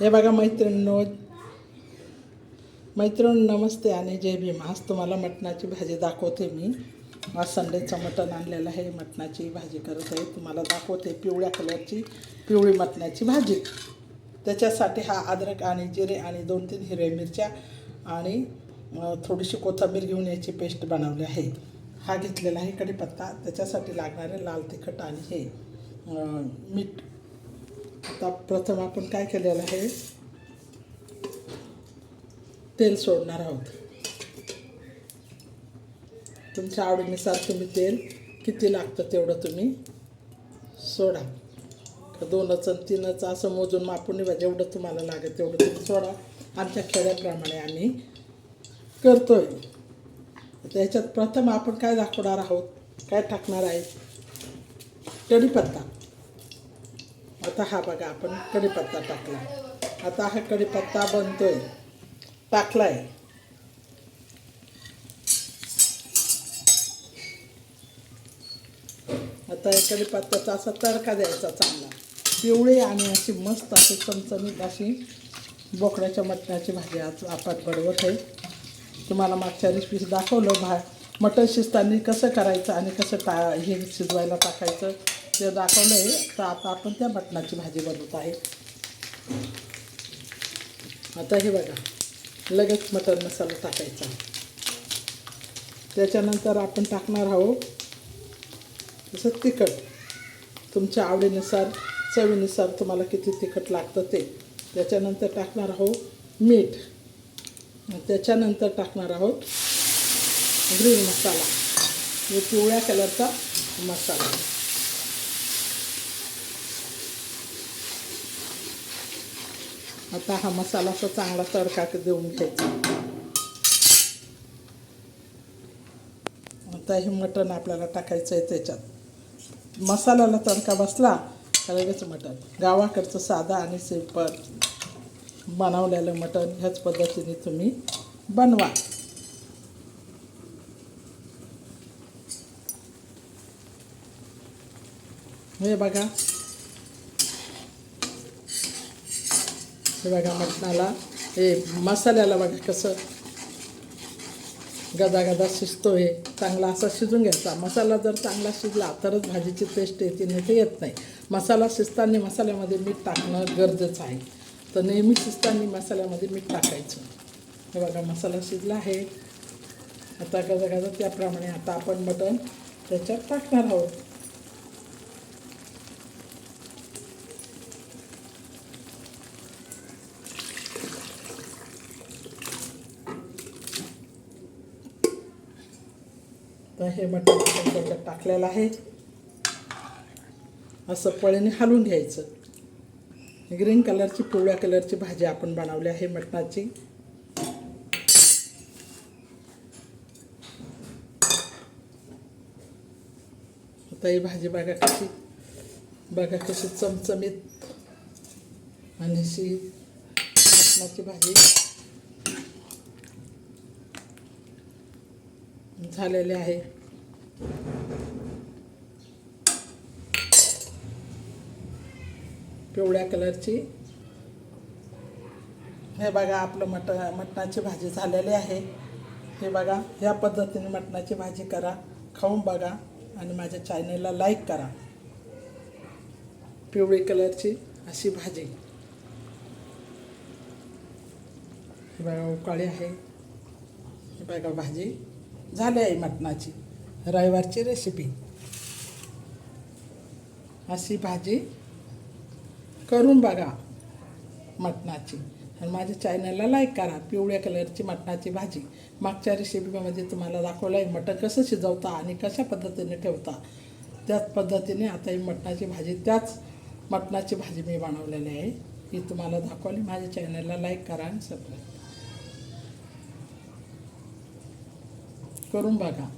हे बघा मैत्रिणींनो मैत्रीण नमस्ते आणि जय भीम. आज तुम्हाला मटणाची भाजी दाखवते मी. आज संडेचं मटण आणलेलं आहे. मटणाची भाजी करत आहे. तुम्हाला दाखवते पिवळ्या कलरची पिवळी मटणाची भाजी. त्याच्यासाठी हा अद्रक आणि जिरे आणि दोन तीन हिरव्या मिरच्या आणि थोडीशी कोथिंबीर घेऊन याची पेस्ट बनवली आहे. हा घेतलेला आहे कढीपत्ता. त्याच्यासाठी लागणारे लाल तिखट आणि हे मीठ. आता प्रथम आपण काय केलेलं आहे? तेल सोडणार आहोत. तुमच्या आवडीनुसार तुम्ही तेल किती लागतं तेवढं तुम्ही सोडा. दोनच आणि तीनच असं मोजून मापून जेवढं तुम्हाला लागेल तेवढं तुम्ही सोडा. आमच्या खेड्याप्रमाणे आम्ही करतोय. त्याच्यात प्रथम आपण काय दाखवणार आहोत? काय टाकणार आहे? कढीपत्ता. आता हा बघा आपण कढीपत्ता टाकला. आता हा कढीपत्ता बनतोय. टाकलाय. आता हे कढीपत्त्याचा असा तडका द्यायचा चांगला. पिवळी आणि अशी मस्त अशी चमचमीत अशी बोकड्याच्या मटणाची भाजी आज आपण बनवत आहे. तुम्हाला मागच्या रेसिपी दाखवलं. भा मटण शिजताना कसं करायचं आणि कसं टा हे शिजवायला टाकायचं. ते दाखवलं आहे तर आता आपण त्या मटणाची भाजी बनवत आहे. आता हे बघा लगेच मटण मसाला टाकायचा. त्याच्यानंतर आपण टाकणार आहोत तसं तिखट. तुमच्या आवडीनुसार चवीनुसार तुम्हाला किती तिखट लागतं ते. त्याच्यानंतर टाकणार आहोत मीठ. त्याच्यानंतर टाकणार आहोत ग्रीन मसाला. हे पिवळ्या कलरचा मसाला. आता हा मसाला असा चांगला तडका देऊन घ्यायचा. आता हे मटण आपल्याला टाकायचं आहे त्याच्यात. मसाल्याला तडका बसला लगेच मटण. गावाकडचं साधा आणि सिंपल बनवलेलं मटण ह्याच पद्धतीने तुम्ही बनवा. हे बघा. हे बघा मटणाला. हे मसाल्याला बघा कसं गदा गदा शिजतो हे चांगला असा शिजून घ्यायचा. मसाला जर चांगला शिजला तरच भाजीची टेस्ट येते नाही ते येत नाही. मसाला शिजताना मसाल्यामध्ये मीठ टाकणं गरजेचं आहे. तर नेहमी शिजताना मसाल्यामध्ये मीठ टाकायचं. हे बघा मसाला शिजला आहे. आता गजा गजा त्याप्रमाणे आता आपण मटण त्याच्यात टाकणार आहोत. तर हे मटण आपण त्याच्यात टाकलेलं आहे. असं पळीने हलवून घ्यायचं. ग्रीन कलरची पिवळ्या कलरची भाजी आपण बनवली आहे मटणाची. आता ही भाजी बघा कशी बघा कशी चमचमीत आणि अशी मटणाची भाजी. झालेले आहे. पिवळ्या कलरची. हे बघा आपलं मट मटणाची भाजी झालेली आहे. हे बघा ह्या पद्धतीने मटणाची भाजी करा. खाऊन बघा आणि माझ्या चॅनलला लाईक करा. पिवळी कलरची अशी भाजी. हे बघा उकाळी आहे. हे बघा भाजी. झाली आहे मटणाची. रविवारची रेसिपी अशी भाजी करून बघा मटणाची. आणि माझ्या चॅनलला लाईक करा. पिवळ्या कलरची मटणाची भाजी. मागच्या रेसिपीमध्ये म्हणजे तुम्हाला दाखवलं आहे मटण कसं शिजवता आणि कशा पद्धतीने ठेवता. त्याच पद्धतीने आता ही मटणाची भाजी त्याच मटणाची भाजी मी बनवलेली आहे. ही तुम्हाला दाखवली. माझ्या चॅनलला लाईक करा आणि सबस्क्राईब करून बघा